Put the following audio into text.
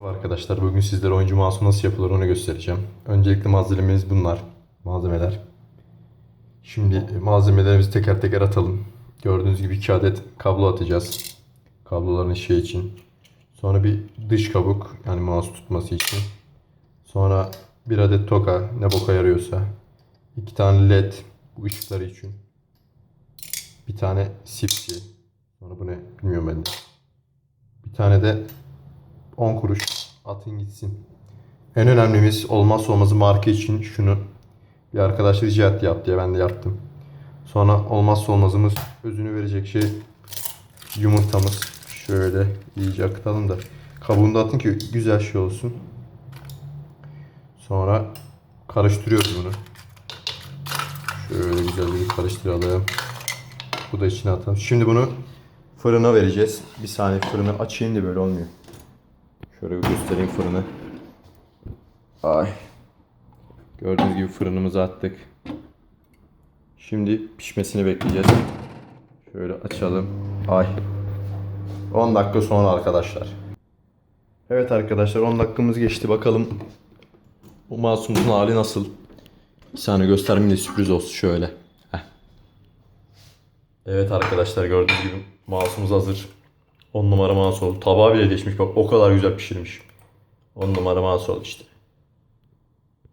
Arkadaşlar bugün sizlere oyuncu mouse'u nasıl yapılır onu göstereceğim. Öncelikle malzemelerimiz bunlar. Malzemeler. Şimdi malzemelerimizi teker teker atalım. Gördüğünüz gibi iki adet kablo atacağız. Kabloların şey için. Sonra bir dış kabuk yani mouse tutması için. Sonra bir adet toka ne boka yarıyorsa. İki tane led bu ışıkları için. Bir tane sipsi. Sonra bu ne bilmiyorum ben de. Bir tane de 10 kuruş atın gitsin. En önemlimiz olmazsa olmazı marka için şunu bir arkadaş rica etti yap diye ben de yaptım. Sonra olmazsa olmazımız özünü verecek şey yumurtamız. Şöyle iyice akıtalım da kabuğunu da atın ki güzel şey olsun. Sonra karıştırıyoruz bunu. Şöyle güzel bir karıştıralım. Bu da içine atalım. Şimdi bunu fırına vereceğiz. Bir saniye fırını açayım da böyle olmuyor. Şöyle bir göstereyim fırını. Ay. Gördüğünüz gibi fırınımızı attık. Şimdi pişmesini bekleyeceğiz. Şöyle açalım. Ay. 10 dakika sonra arkadaşlar. Evet arkadaşlar 10 dakikamız geçti. Bakalım bu masumuzun hali nasıl? Bir saniye göstermeyeyim de sürpriz olsun şöyle. Heh. Evet arkadaşlar gördüğünüz gibi mouse'umuz hazır. 10 numara mouse. Tabağı bile geçmiş bak o kadar güzel pişirmiş. 10 numara mouse işte.